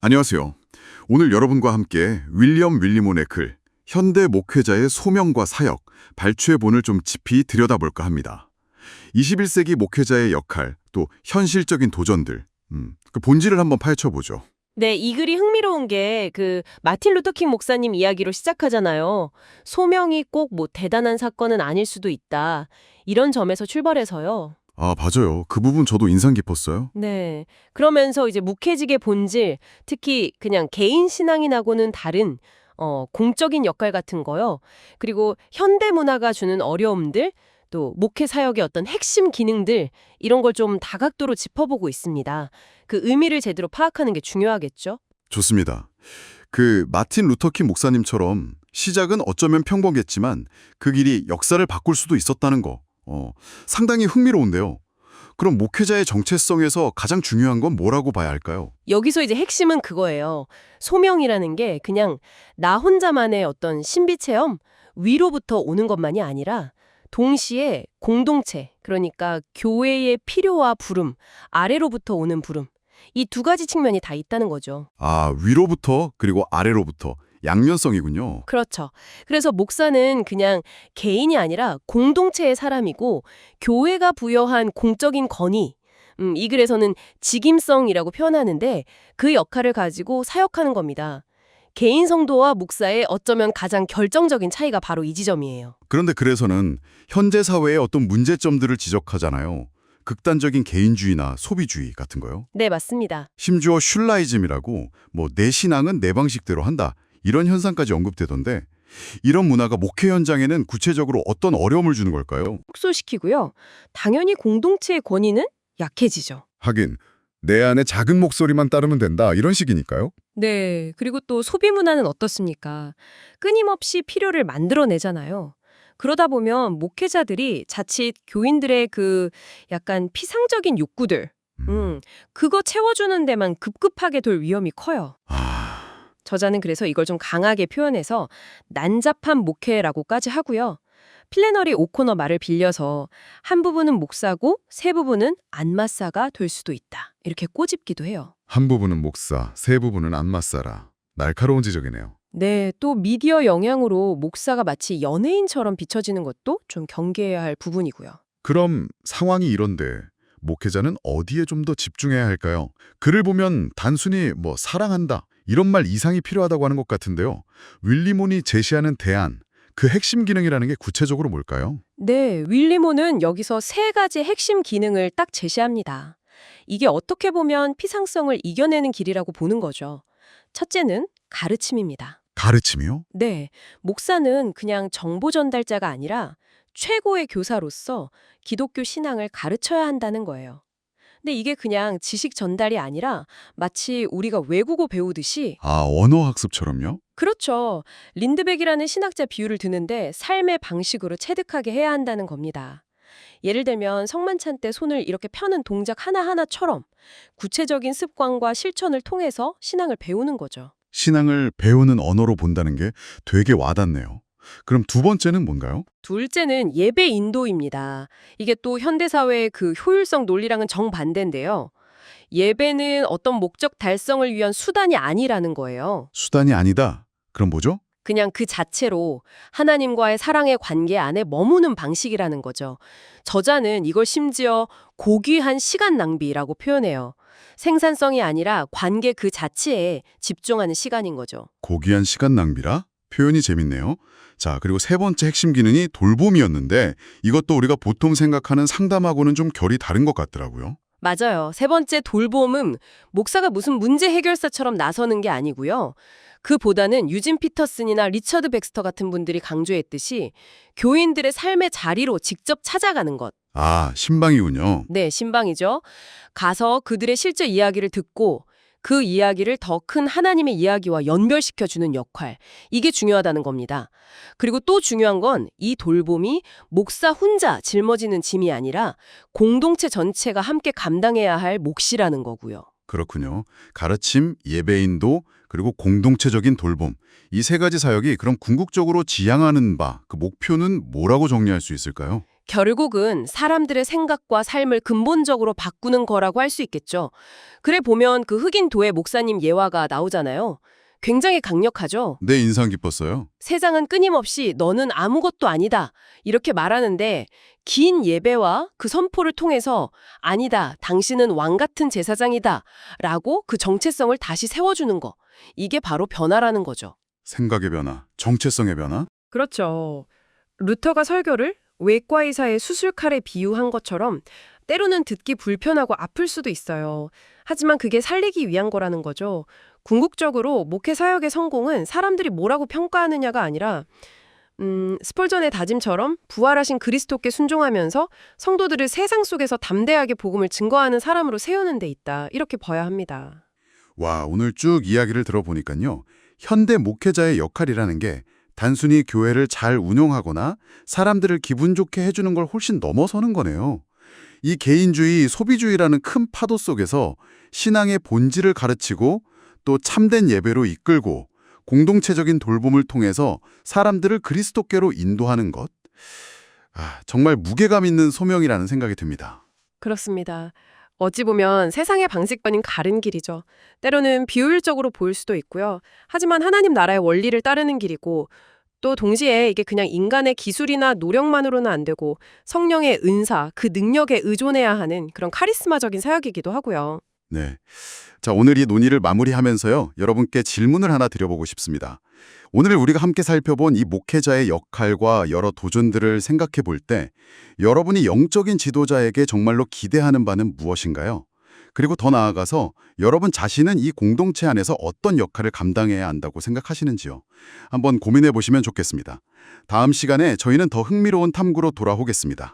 안녕하세요. 오늘 여러분과 함께 윌리엄 윌리몬의 글 현대 목회자의 소명과 사역, 발췌본을 좀 깊이 들여다볼까 합니다. 21세기 목회자의 역할, 또 현실적인 도전들, 음, 그 본질을 한번 파헤쳐보죠. 네, 이 글이 흥미로운 게 그 마틴 루터킹 목사님 이야기로 시작하잖아요. 소명이 꼭 뭐 대단한 사건은 아닐 수도 있다. 이런 점에서 출발해서요. 아, 맞아요. 그 부분 저도 인상 깊었어요. 네. 그러면서 이제 묵회직의 본질, 특히 그냥 개인 신앙인하고는 다른 어, 공적인 역할 같은 거요. 그리고 현대 문화가 주는 어려움들, 또 목회 사역의 어떤 핵심 기능들 이런 걸 좀 다각도로 짚어보고 있습니다. 그 의미를 제대로 파악하는 게 중요하겠죠? 좋습니다. 그 마틴 루터킹 목사님처럼 시작은 어쩌면 평범했지만 그 길이 역사를 바꿀 수도 있었다는 거, 어, 상당히 흥미로운데요. 그럼 목회자의 정체성에서 가장 중요한 건 뭐라고 봐야 할까요? 여기서 이제 핵심은 그거예요. 소명이라는 게 그냥 나 혼자만의 어떤 신비 체험, 위로부터 오는 것만이 아니라 동시에 공동체, 그러니까 교회의 필요와 부름, 아래로부터 오는 부름. 이 두 가지 측면이 다 있다는 거죠. 아, 위로부터 그리고 아래로부터 양면성이군요. 그렇죠. 그래서 목사는 그냥 개인이 아니라 공동체의 사람이고 교회가 부여한 공적인 권위, 음, 이 글에서는 직임성이라고 표현하는데 그 역할을 가지고 사역하는 겁니다. 개인 성도와 목사의 어쩌면 가장 결정적인 차이가 바로 이 지점이에요. 그런데 그래서는 현재 사회의 어떤 문제점들을 지적하잖아요. 극단적인 개인주의나 소비주의 같은 거요. 네, 맞습니다. 심지어 슐라이즘이라고 뭐 내 신앙은 내 방식대로 한다. 이런 현상까지 언급되던데 이런 문화가 목회 현장에는 구체적으로 어떤 어려움을 주는 걸까요? 축소시키고요. 당연히 공동체의 권위는 약해지죠. 하긴 내 안에 작은 목소리만 따르면 된다 이런 식이니까요. 네. 그리고 또 소비 문화는 어떻습니까? 끊임없이 필요를 만들어내잖아요. 그러다 보면 목회자들이 자칫 교인들의 그 약간 피상적인 욕구들, 음, 그거 채워주는 데만 급급하게 돌 위험이 커요. 아, 저자는 그래서 이걸 좀 강하게 표현해서 난잡한 목회라고까지 하고요. 필레너리 오코너 말을 빌려서 한 부분은 목사고 세 부분은 안마사가 될 수도 있다. 이렇게 꼬집기도 해요. 한 부분은 목사, 세 부분은 안마사라. 날카로운 지적이네요. 네, 또 미디어 영향으로 목사가 마치 연예인처럼 비춰지는 것도 좀 경계해야 할 부분이고요. 그럼 상황이 이런데 목회자는 어디에 좀 더 집중해야 할까요? 글을 보면 단순히 뭐 사랑한다 이런 말 이상이 필요하다고 하는 것 같은데요. 윌리몬이 제시하는 대안, 그 핵심 기능이라는 게 구체적으로 뭘까요? 네, 윌리모는 여기서 세 가지 핵심 기능을 딱 제시합니다. 이게 어떻게 보면 피상성을 이겨내는 길이라고 보는 거죠. 첫째는 가르침입니다. 가르침이요? 네, 목사는 그냥 정보 전달자가 아니라 최고의 교사로서 기독교 신앙을 가르쳐야 한다는 거예요. 근데 이게 그냥 지식 전달이 아니라 마치 우리가 외국어 배우듯이 아 언어학습처럼요? 그렇죠. 린드백이라는 신학자 비유를 드는데 삶의 방식으로 체득하게 해야 한다는 겁니다. 예를 들면 성만찬 때 손을 이렇게 펴는 동작 하나하나처럼 구체적인 습관과 실천을 통해서 신앙을 배우는 거죠. 신앙을 배우는 언어로 본다는 게 되게 와닿네요. 그럼 두 번째는 뭔가요? 둘째는 예배 인도입니다. 이게 또 현대사회의 그 효율성 논리랑은 정반대인데요. 예배는 어떤 목적 달성을 위한 수단이 아니라는 거예요. 수단이 아니다. 그럼 뭐죠? 그냥 그 자체로 하나님과의 사랑의 관계 안에 머무는 방식이라는 거죠. 저자는 이걸 심지어 고귀한 시간 낭비라고 표현해요. 생산성이 아니라 관계 그 자체에 집중하는 시간인 거죠. 고귀한 시간 낭비라? 표현이 재밌네요. 자, 그리고 세 번째 핵심 기능이 돌봄이었는데 이것도 우리가 보통 생각하는 상담하고는 좀 결이 다른 것 같더라고요. 맞아요. 세 번째 돌봄은 목사가 무슨 문제 해결사처럼 나서는 게 아니고요. 그보다는 유진 피터슨이나 리처드 백스터 같은 분들이 강조했듯이 교인들의 삶의 자리로 직접 찾아가는 것. 아, 신방이군요. 네, 신방이죠. 가서 그들의 실제 이야기를 듣고 그 이야기를 더 큰 하나님의 이야기와 연결시켜 주는 역할. 이게 중요하다는 겁니다. 그리고 또 중요한 건 이 돌봄이 목사 혼자 짊어지는 짐이 아니라 공동체 전체가 함께 감당해야 할 몫이라는 거고요. 그렇군요. 가르침, 예배인도, 그리고 공동체적인 돌봄. 이 세 가지 사역이 그럼 궁극적으로 지향하는 바, 그 목표는 뭐라고 정리할 수 있을까요? 결국은 사람들의 생각과 삶을 근본적으로 바꾸는 거라고 할 수 있겠죠. 그래 보면 그 흑인 도의 목사님 예화가 나오잖아요. 굉장히 강력하죠. 내 인상 깊었어요. 세상은 끊임없이 너는 아무것도 아니다. 이렇게 말하는데 긴 예배와 그 선포를 통해서 아니다. 당신은 왕 같은 제사장이다. 라고 그 정체성을 다시 세워주는 거. 이게 바로 변화라는 거죠. 생각의 변화, 정체성의 변화? 그렇죠. 루터가 설교를 외과 의사의 수술칼에 비유한 것처럼 때로는 듣기 불편하고 아플 수도 있어요. 하지만 그게 살리기 위한 거라는 거죠. 궁극적으로 목회 사역의 성공은 사람들이 뭐라고 평가하느냐가 아니라 음, 스폴전의 다짐처럼 부활하신 그리스도께 순종하면서 성도들을 세상 속에서 담대하게 복음을 증거하는 사람으로 세우는 데 있다. 이렇게 봐야 합니다. 와, 오늘 쭉 이야기를 들어보니까요. 현대 목회자의 역할이라는 게 단순히 교회를 잘 운영하거나 사람들을 기분 좋게 해주는 걸 훨씬 넘어서는 거네요. 이 개인주의, 소비주의라는 큰 파도 속에서 신앙의 본질을 가르치고 또 참된 예배로 이끌고 공동체적인 돌봄을 통해서 사람들을 그리스도께로 인도하는 것. 아, 정말 무게감 있는 소명이라는 생각이 듭니다. 그렇습니다. 어찌 보면 세상의 방식과는 다른 길이죠. 때로는 비효율적으로 보일 수도 있고요. 하지만 하나님 나라의 원리를 따르는 길이고 또 동시에 이게 그냥 인간의 기술이나 노력만으로는 안 되고 성령의 은사, 그 능력에 의존해야 하는 그런 카리스마적인 사역이기도 하고요. 네. 자, 오늘 이 논의를 마무리하면서요. 여러분께 질문을 하나 드려보고 싶습니다. 오늘 우리가 함께 살펴본 이 목회자의 역할과 여러 도전들을 생각해 볼 때 여러분이 영적인 지도자에게 정말로 기대하는 바는 무엇인가요? 그리고 더 나아가서 여러분 자신은 이 공동체 안에서 어떤 역할을 감당해야 한다고 생각하시는지요? 한번 고민해 보시면 좋겠습니다. 다음 시간에 저희는 더 흥미로운 탐구로 돌아오겠습니다.